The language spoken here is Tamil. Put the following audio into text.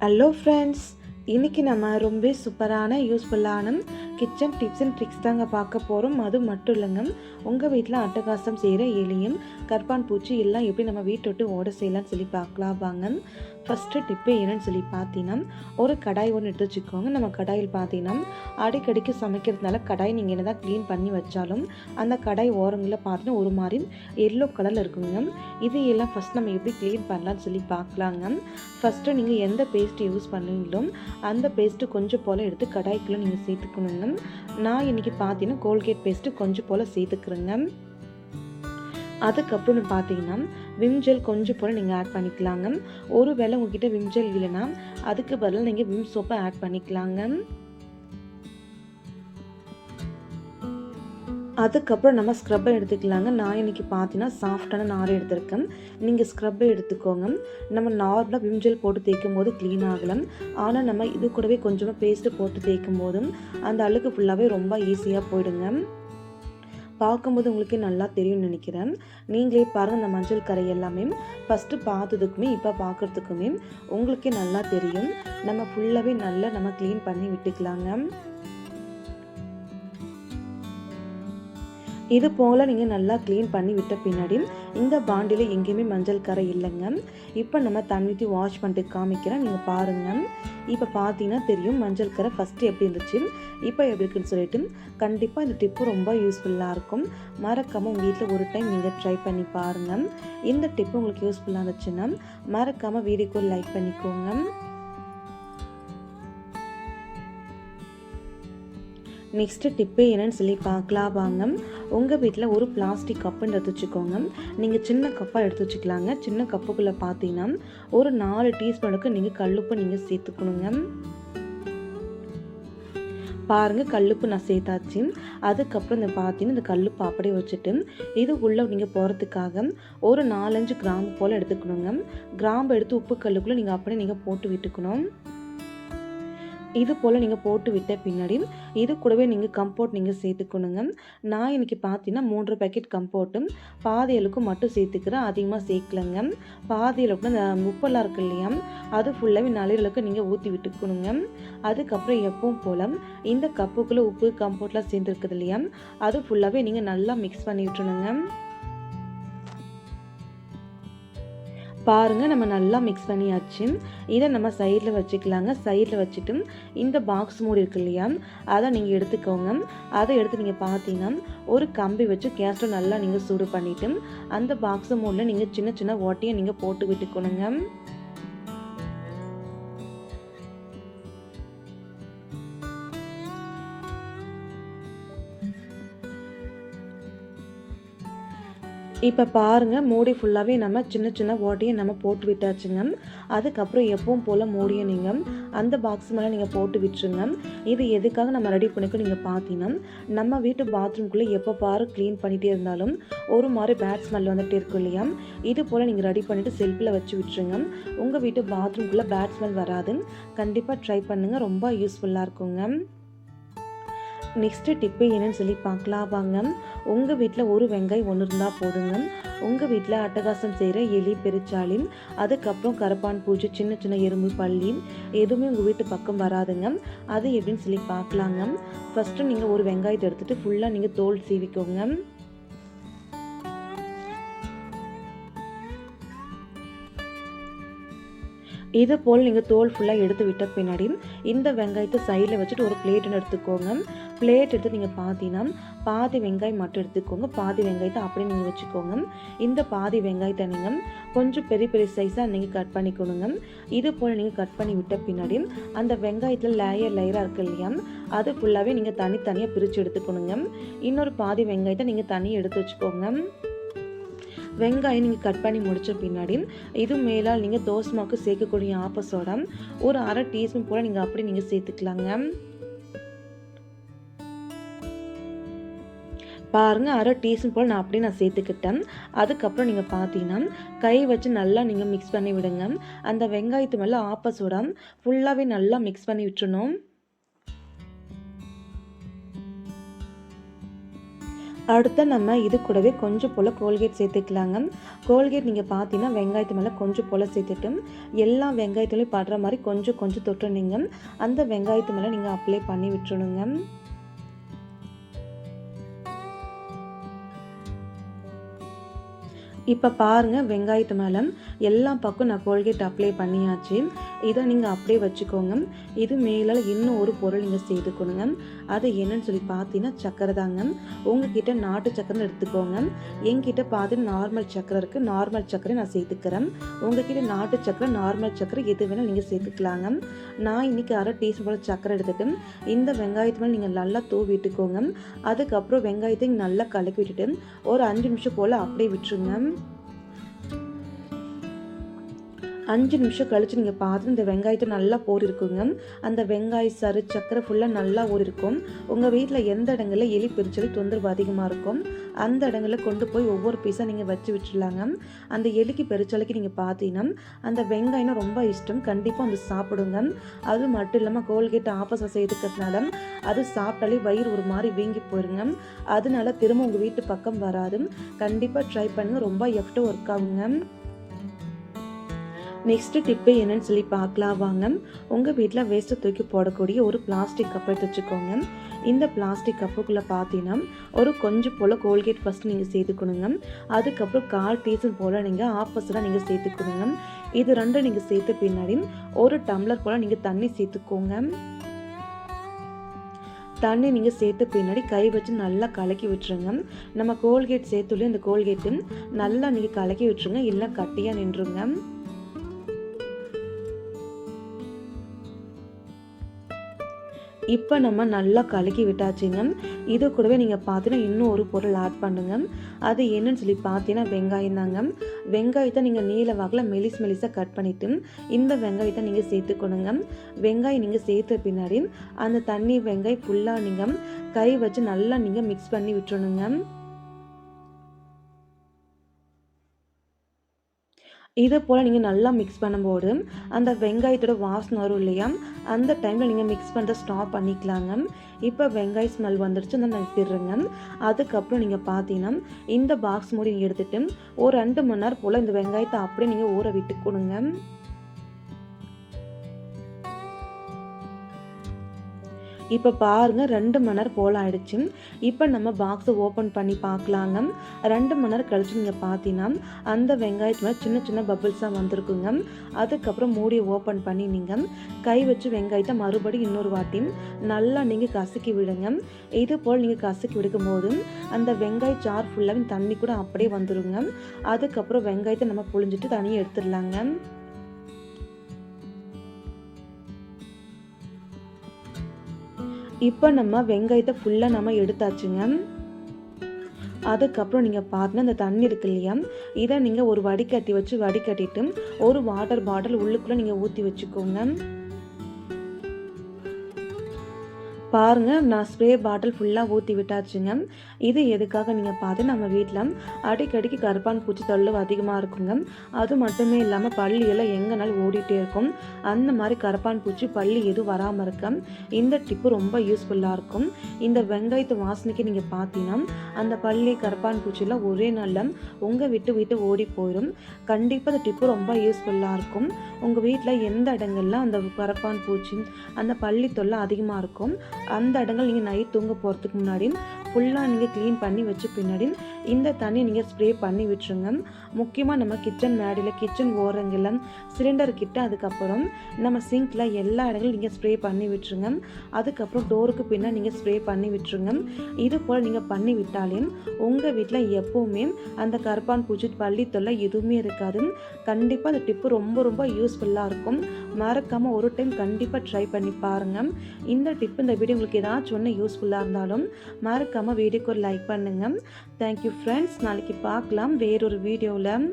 ஹலோ ஃப்ரெண்ட்ஸ் இன்றைக்கி நம்ம ரொம்ப சூப்பரான யூஸ்ஃபுல்லான கிச்சன் டிப்ஸ் அண்ட் ட்ரிக்ஸ் தாங்க பார்க்க போகிறோம் அது மட்டும் இல்லைங்க. உங்கள் வீட்டில் அட்டகாசம் செய்கிற எலியும் கற்பான் பூச்சி எல்லாம் எப்படி நம்ம வீட்டை விட்டு ஓட செய்யலாம்னு சொல்லி பார்க்கலாம் வாங்க. ஃபஸ்ட்டு டிப்பு என்னன்னு சொல்லி பார்த்தீங்கன்னா ஒரு கடாய் ஒன்று எடுத்து வச்சுக்கோங்க. நம்ம கடாயில் பார்த்தீங்கன்னா அடிக்கடிக்கு சமைக்கிறதுனால கடாய் நீங்கள் என்ன தான் க்ளீன் பண்ணி வச்சாலும் அந்த கடாய் ஓரங்களில் பார்த்தீங்கன்னா ஒரு மாதிரி எல்லோ கலரில் இருக்குங்க. இது எல்லாம் ஃபஸ்ட் நம்ம எப்படி க்ளீன் பண்ணலாம்னு சொல்லி பார்க்கலாங்க. ஃபஸ்ட்டு நீங்கள் எந்த பேஸ்ட் யூஸ் பண்ணுவீங்களோ அந்த பேஸ்ட்டு கொஞ்சம் போல் எடுத்து கடாய்க்குள்ளே நீங்கள் சேர்த்துக்கணுங்க. நான் இன்றைக்கி பார்த்தீங்கன்னா கோல்கேட் பேஸ்ட்டு கொஞ்சம் போல் சேர்த்துக்கிறேங்க. அதுக்கப்புறம் பார்த்தீங்கன்னா விம் ஜெல் கொஞ்சம் போல் நீங்கள் ஆட் பண்ணிக்கலாங்க. ஒரு வேளை உங்ககிட்ட விம் ஜெல் இல்லைன்னா அதுக்கு பதிலாக நீங்கள் விம் சோப்பை ஆட் பண்ணிக்கலாங்க. அதுக்கப்புறம் நம்ம ஸ்க்ரப்பை எடுத்துக்கலாங்க. நான் இன்றைக்கி பார்த்தீங்கன்னா சாஃப்டான நார் எடுத்திருக்கேன். நீங்கள் ஸ்க்ரப்பை எடுத்துக்கோங்க. நம்ம நார்மலாக விம் ஜெல் போட்டு தேய்க்கும் போது க்ளீன் ஆகலாம். ஆனால் நம்ம இது கூடவே கொஞ்சமாக பேஸ்ட்டு போட்டு தேய்க்கும் போதும் அந்த அழுக்கு ஃபுல்லாகவே ரொம்ப ஈஸியாக போயிடுங்க. பார்க்கும்போது உங்களுக்கு நல்லா தெரியும்னு நினைக்கிறேன். நீங்களே பாருங்கள் அந்த மஞ்சள் கரை எல்லாமே. ஃபஸ்ட்டு பார்த்ததுக்குமே இப்போ பார்க்குறதுக்குமே உங்களுக்கே நல்லா தெரியும். நம்ம ஃபுல்லாகவே நல்லா நம்ம க்ளீன் பண்ணி விட்டுக்கலாங்க. இது போல் நீங்கள் நல்லா க்ளீன் பண்ணி விட்ட பின்னாடி இந்த பாண்டியில் எங்கேயுமே மஞ்சள் கரை இல்லைங்க. இப்போ நம்ம தண்ணி வாஷ் பண்ணிட்டு காமிக்கிறேன். நீங்கள் பாருங்கள் இப்போ பார்த்தீங்கன்னா தெரியும் மஞ்சள் கரை ஃபஸ்ட்டு எப்படி இருந்துச்சு இப்போ எப்படி இருக்குன்னு சொல்லிட்டு. கண்டிப்பாக இந்த டிப்பு ரொம்ப யூஸ்ஃபுல்லாக இருக்கும். மறக்காமல் உங்கள் வீட்டில் ஒரு டைம் நீங்கள் ட்ரை பண்ணி பாருங்கள் இந்த டிப்பு உங்களுக்கு யூஸ்ஃபுல்லாக இருந்துச்சுன்னா மறக்காமல் வீடியோக்கு லைக் பண்ணிக்கோங்க. நெக்ஸ்ட்டு டிப்பு என்னன்னு சொல்லி பார்க்கலாம் வாங்க. உங்கள் வீட்டில் ஒரு பிளாஸ்டிக் கப்புன்னு எடுத்து வச்சுக்கோங்க. நீங்கள் சின்ன கப்பாக எடுத்து வச்சுக்கலாங்க. சின்ன கப்புக்குள்ளே பார்த்தீங்கன்னா ஒரு நாலு டீஸ்பூனுக்கு நீங்கள் கல்லுப்பு நீங்கள் சேர்த்துக்கணுங்க. பாருங்கள் கல்லுப்பு நான் சேர்த்தாச்சு. அதுக்கப்புறம் இந்த பார்த்தீங்கன்னா இந்த கல்லுப்பு அப்படியே வச்சுட்டு இது உள்ளே நீங்கள் போகிறதுக்காக ஒரு நாலஞ்சு கிராம்பு போல் எடுத்துக்கணுங்க. கிராம்பு எடுத்து உப்பு கல்லுக்குள்ளே நீங்கள் அப்படியே நீங்கள் போட்டு விட்டுக்கணும். இது போல் நீங்கள் போட்டு விட்ட பின்னாடி இது கூடவே நீங்கள் கம்போர்ட் நீங்கள் சேர்த்துக்கணுங்க. நான் இன்றைக்கி பார்த்தீங்கன்னா மூன்று பேக்கெட் கம்போர்ட்டும் பாதி அளவுக்கு மட்டும் சேர்த்துக்கிறேன். அதிகமாக சேர்க்கலங்க. பாதி அளவுக்கு அந்த இருக்கு இல்லையா? அது ஃபுல்லாகவே நளிரலுக்கு நீங்கள் ஊற்றி விட்டுக்கணுங்க. அதுக்கப்புறம் எப்பவும் போல் இந்த கப்புக்குள்ளே உப்பு கம்போர்ட்லாம் சேர்ந்துருக்குது இல்லையா? அது ஃபுல்லாகவே நீங்கள் நல்லா மிக்ஸ் பண்ணி விட்டுணுங்க பாருங்கள் நம்ம நல்லா மிக்ஸ் பண்ணியாச்சு. இதை நம்ம சைடில் வச்சுக்கலாங்க. சைடில் வச்சுட்டு இந்த பாக்ஸ் மூடி இருக்கு இல்லையா அதை நீங்கள் எடுத்துக்கோங்க. அதை எடுத்து நீங்கள் பார்த்தீங்கன்னா ஒரு கம்பி வச்சு கேஸ்டர் நல்லா நீங்கள் சூடு பண்ணிவிட்டு அந்த பாக்ஸ் மூடில் நீங்கள் சின்ன சின்ன ஓட்டையை நீங்கள் போட்டு விட்டுக்கணுங்க. இப்போ பாருங்கள் மூடி ஃபுல்லாகவே நம்ம சின்ன சின்ன ஓட்டையை நம்ம போட்டு விட்டாச்சுங்க. அதுக்கப்புறம் எப்பவும் போல் மூடியை நீங்கள் அந்த பாக்ஸ் மேலே நீங்கள் போட்டு விட்டுருங்க. இது எதுக்காக நம்ம ரெடி பண்ணிக்கோ நீங்கள் பார்த்தீங்கன்னா நம்ம வீட்டு பாத்ரூம்குள்ளே எப்போ பாரு க்ளீன் பண்ணிகிட்டே இருந்தாலும் ஒரு மாதிரி பேட் ஸ்மெல் வந்துகிட்டே இருக்கும் இல்லையா? இது போல் நீங்கள் ரெடி பண்ணிவிட்டு செல்ஃபில் வச்சு விட்டுருங்க. உங்கள் வீட்டு பாத்ரூம்குள்ளே பேட் ஸ்மெல் வராது கண்டிப்பாக ட்ரை பண்ணுங்கள் ரொம்ப யூஸ்ஃபுல்லாக இருக்குங்க. நெக்ஸ்ட்டு டிப்பு என்னன்னு சொல்லி பார்க்கலாம். வாங்க. உங்கள் வீட்டில் ஒரு வெங்காயம் ஒன்று இருந்தால் போதுங்க. உங்கள் வீட்டில் அட்டகாசம் செய்கிற எலி பெருச்சாளி அதுக்கப்புறம் கரப்பான் பூச்சி சின்ன சின்ன எறும்பு பள்ளி எதுவுமே உங்கள் வீட்டு பக்கம் வராதுங்க. அது எப்படின்னு சொல்லி பார்க்கலாங்க. ஃபஸ்ட்டு நீங்கள் ஒரு வெங்காயத்தை எடுத்துகிட்டு ஃபுல்லாக நீங்கள் தோல் சீவிக்கோங்க. இதை போல் நீங்கள் தோல் ஃபுல்லாக எடுத்து விட்ட பின்னாடி இந்த வெங்காயத்தை சைடில் வச்சுட்டு ஒரு பிளேட்டுன்னு எடுத்துக்கோங்க. பிளேட் எடுத்து நீங்கள் பார்த்தீங்கன்னா பாதி வெங்காயம் மட்டும் எடுத்துக்கோங்க. பாதி வெங்காயத்தை அப்படியே நீங்கள் வச்சுக்கோங்க. இந்த பாதி வெங்காயத்தை நீங்கள் கொஞ்சம் பெரிய பெரிய சைஸாக நீங்கள் கட் பண்ணிக்கணுங்க. இது போல் நீங்கள் கட் பண்ணி விட்ட பின்னாடி அந்த வெங்காயத்தில் லேயர் லேயராக இருக்கு இல்லையா அது ஃபுல்லாகவே நீங்கள் தனித்தனியாக பிரித்து எடுத்துக்கணுங்க. இன்னொரு பாதி வெங்காயத்தை நீங்கள் தனியாக எடுத்து வச்சுக்கோங்க. வெங்காயம் நீங்கள் கட் பண்ணி முடித்த பின்னாடி இது மேலால் நீங்கள் தோசைமாவுக்கு சேர்க்கக்கூடிய ஆப்பசோட ஒரு அரை டீஸ்பூன் போல் நீங்கள் அப்படி நீங்கள் சேர்த்துக்கலாங்க. பாருங்கள் அரை டீஸ்பூன் போல் நான் அப்படியே நான் சேர்த்துக்கிட்டேன். அதுக்கப்புறம் நீங்கள் பார்த்தீங்கன்னா கை வச்சு நல்லா நீங்கள் மிக்ஸ் பண்ணி விடுங்க. அந்த வெங்காயத்து மேலே ஆப்பசோட ஃபுல்லாகவே நல்லா மிக்ஸ் பண்ணி விட்டுணும் அடுத்து நம்ம இது கூடவே கொஞ்சம் போல் கோல்கேட் சேர்த்துக்கலாங்க. கோல்கேட் நீங்கள் பார்த்தீங்கன்னா வெங்காயத்து மேலே கொஞ்சம் போல் சேர்த்துட்டு எல்லா வெங்காயத்துலேயும் படுற மாதிரி கொஞ்சம் கொஞ்சம் தொட்டுனீங்க அந்த வெங்காயத்து மேலே நீங்கள் அப்ளை பண்ணி விட்டுருணுங்க இப்போ பாருங்கள் வெங்காயத்து மேலே எல்லா பக்கம் நான் கோல்கேட் அப்ளை பண்ணியாச்சு. இதை நீங்கள் அப்படியே வச்சுக்கோங்க. இது மேலே இன்னும் ஒரு பொருள் நீங்கள் சேர்த்துக்கணுங்க அது என்னன்னு சொல்லி பார்த்தீங்கன்னா சக்கரை தாங்க. உங்ககிட்ட நாட்டு சக்கரை எடுத்துக்கோங்க. என்கிட்ட பார்த்து நார்மல் சக்கரை இருக்குது நார்மல் சக்கரை நான் சேர்த்துக்கிறேன். உங்ககிட்ட நாட்டு சக்கரை நார்மல் சக்கரை எது வேணால் நீங்கள் சேர்த்துக்கலாங்க. நான் இன்றைக்கி அரை டீஸ்பூன் போல் சக்கரை எடுத்துட்டு இந்த வெங்காயத்து மேலே நீங்கள் நல்லா தூவி விட்டுக்கோங்க. அதுக்கப்புறம் வெங்காயத்தை நல்லா கலக்கி விட்டுட்டு ஒரு அஞ்சு நிமிஷம் போல் அப்படியே விட்டுருங்க. அஞ்சு நிமிஷம் கழித்து நீங்கள் பார்த்து இந்த வெங்காயத்தை நல்லா போர் இருக்குங்க அந்த வெங்காய சரு சக்கரை ஃபுல்லாக நல்லா ஊறி இருக்கும் உங்கள் வீட்டில் எந்த இடங்களில் எலி பிரிச்சலி தொந்தரவு அதிகமாக இருக்கும் அந்த இடங்களில் கொண்டு போய் ஒவ்வொரு பீஸாக நீங்கள் வச்சு விட்டுருலாங்க அந்த எலிக்கு பெருச்சலைக்கு நீங்கள் பார்த்தீங்கன்னா அந்த வெங்காயம் ரொம்ப இஷ்டம். கண்டிப்பாக வந்து சாப்பிடுங்க. அது மட்டும் இல்லாமல் கோல்கேட் ஆப்போசிட் செய்துக்கிறதுனால அது சாப்பிட்டாலே வயிறு ஒரு மாதிரி வீங்கி போயிருங்க. அதனால திரும்ப உங்கள் வீட்டு பக்கம் வராது. கண்டிப்பாக ட்ரை பண்ணுங்கள் ரொம்ப எஃப்ட்டு ஒர்க் ஆகுங்க. நெக்ஸ்ட்டு டிப்பு என்னன்னு சொல்லி பார்க்கலாம். வாங்க. உங்கள் வீட்டில் வேஸ்ட்டை தூக்கி போடக்கூடிய ஒரு பிளாஸ்டிக் கப்பை வச்சுக்கோங்க. இந்த பிளாஸ்டிக் கப்புக்குள்ளே பார்த்தீங்கன்னா ஒரு கொஞ்சம் போல் கோல்கேட் ஃபஸ்ட்டு நீங்கள் சேர்த்துக்கணுங்க. அதுக்கப்புறம் கால் டீசன் போல் நீங்கள் ஆப்போசிட்டாக நீங்கள் சேர்த்துக்கணுங்க. இது ரெண்டும் நீங்கள் சேர்த்த பின்னாடி ஒரு டம்ளர் போல் நீங்கள் தண்ணி சேர்த்துக்கோங்க. தண்ணி நீங்கள் சேர்த்த பின்னாடி கை வச்சு நல்லா கலக்கி விட்டுருங்க. நம்ம கோல்கேட் சேர்த்துள்ளே இந்த கோல்கேட்டு நல்லா நீங்கள் கலக்கி விட்டுருங்க. இல்லை கட்டியாக நின்றுங்க. இப்போ நம்ம நல்லா கலக்கி விட்டாச்சுங்க. இது கூடவே நீங்கள் பார்த்தீங்கன்னா இன்னும் ஒரு பொருள் ஆட் பண்ணுங்க. அது என்னன்னு சொல்லி பார்த்தீங்கன்னா வெங்காயம் தாங்க. வெங்காயத்தை நீங்கள் நீல வாக்கில் மெலிஸ் மெலிஸாக கட் பண்ணிவிட்டு இந்த வெங்காயத்தை நீங்கள் சேர்த்துக்கணுங்க. வெங்காயம் நீங்கள் சேர்த்த பின்னாடி அந்த தண்ணி வெங்காயம் ஃபுல்லாக நீங்கள் கை வச்சு நல்லா நீங்கள் மிக்ஸ் பண்ணி விட்டுருணுங்க இதை போல் நீங்கள் நல்லா மிக்ஸ் பண்ணும்போது அந்த வெங்காயத்தோட வாசனை வரும் இல்லையா? அந்த டைமில் நீங்கள் மிக்ஸ் பண்ணுறத ஸ்டாப் பண்ணிக்கலாங்க இப்போ வெங்காய ஸ்மெல் வந்துடுச்சு அந்த நிறுத்திடுறேங்க அதுக்கப்புறம் நீங்கள் பார்த்தீங்கன்னா இந்த பாக்ஸ் மூடி எடுத்துகிட்டு ஒரு ரெண்டு மணி நேரம் போல் இந்த வெங்காயத்தை அப்படியே நீங்கள் ஊற விட்டு கொடுங்க இப்போ பாருங்கள் ரெண்டு மணி நேரம் போல் ஆயிடுச்சு. இப்போ நம்ம பாக்ஸை ஓப்பன் பண்ணி பார்க்கலாங்க ரெண்டு மணி நேரம் கழிச்சு நீங்கள் பார்த்தீங்கன்னா அந்த வெங்காயத்து மேலே சின்ன சின்ன பபிள்ஸாக வந்திருக்குங்க. அதுக்கப்புறம் மூடியை ஓப்பன் பண்ணி நீங்கள் கை வச்சு வெங்காயத்தை மறுபடியும் இன்னொரு வாட்டி நல்லா நீங்கள் கசக்கி விடுங்க. இது போல் நீங்கள் கசக்கி விடுக்கும்போது அந்த வெங்காய சார் ஃபுல்லாக தண்ணி கூட அப்படியே வந்துடுங்க அதுக்கப்புறம் வெங்காயத்தை நம்ம புழிஞ்சிட்டு தனியாக எடுத்துடலாங்க. இப்போ நம்ம வெங்காயத்தை ஃபுல்லாக நம்ம எடுத்தாச்சுங்க. அதுக்கப்புறம் நீங்கள் பார்த்தீங்கன்னா இந்த தண்ணி இருக்கு இல்லையா? இதை நீங்கள் ஒரு வடிகட்டி வச்சு வடிகட்டிட்டு ஒரு வாட்டர் பாட்டில் உள்ளுக்குள்ளே நீங்கள் ஊற்றி வச்சுக்கோங்க. பாருங்கள் நான் ஸ்ப்ரே பாட்டில் ஃபுல்லாக ஊற்றி விட்டாச்சுங்க. இது எதுக்காக நீங்கள் பார்த்து நம்ம வீட்டில் அடிக்கடிக்கு கருப்பான் பூச்சி தொல்லை அதிகமாக இருக்குங்க. அது மட்டுமே இல்லாமல் பள்ளியெல்லாம் எங்கேனாலும் ஓடிட்டே இருக்கும். அந்த மாதிரி கருப்பான் பூச்சி பள்ளி எதுவும் வராமல் இருக்க இந்த டிப்பு ரொம்ப யூஸ்ஃபுல்லாக இருக்கும். இந்த வெங்காயத்து வாசனைக்கு நீங்கள் பார்த்தீங்கன்னா அந்த பள்ளி கருப்பான் பூச்சியெல்லாம் ஒரே நாளில் உங்கள் விட்டு விட்டு ஓடி போயிடும் கண்டிப்பாக அந்த டிப்பு ரொம்ப யூஸ்ஃபுல்லாக இருக்கும். உங்கள் வீட்டில் எந்த இடங்கள்ல அந்த கரப்பான் பூச்சி அந்த பள்ளி தொல்லை அதிகமாக இருக்கும்? அந்த இடங்கள் நீங்கள் நைட் தூங்க போகிறதுக்கு முன்னாடி ஃபுல்லாக நீங்கள் க்ளீன் பண்ணி வச்சு பின்னாடி இந்த தண்ணி நீங்கள் ஸ்ப்ரே பண்ணி விட்டுருங்க. முக்கியமாக நம்ம கிச்சன் மேடையில் கிச்சன் ஓரங்களில் சிலிண்டர் கிட்ட அதுக்கப்புறம் நம்ம சிங்கில் எல்லா இடங்களும் நீங்கள் ஸ்ப்ரே பண்ணி விட்டுருங்க. அதுக்கப்புறம் டோருக்கு பின்னால் நீங்கள் ஸ்ப்ரே பண்ணி விட்டுருங்க. இது போல் நீங்கள் பண்ணி விட்டாலே உங்கள் வீட்டில் எப்போவுமே அந்த கருப்பான் பூச்சி பள்ளி தொல்லை எதுவுமே இருக்காது. கண்டிப்பாக அந்த டிப்பு ரொம்ப ரொம்ப யூஸ்ஃபுல்லாக இருக்கும். மறக்காமல் ஒரு டைம் கண்டிப்பாக ட்ரை பண்ணி பாருங்கள் இந்த டிப்பு இந்த வீடியோ உங்களுக்கு ஏதாச்சும் ஒன்று யூஸ்ஃபுல்லாக இருந்தாலும் மறக்காமல் மறக்காமல் வீடியோக்கு ஒரு லைக் பண்ணுங்கள் தேங்க்யூ ஃப்ரெண்ட்ஸ் நாளைக்கு பார்க்கலாம். வேறொரு வீடியோவில்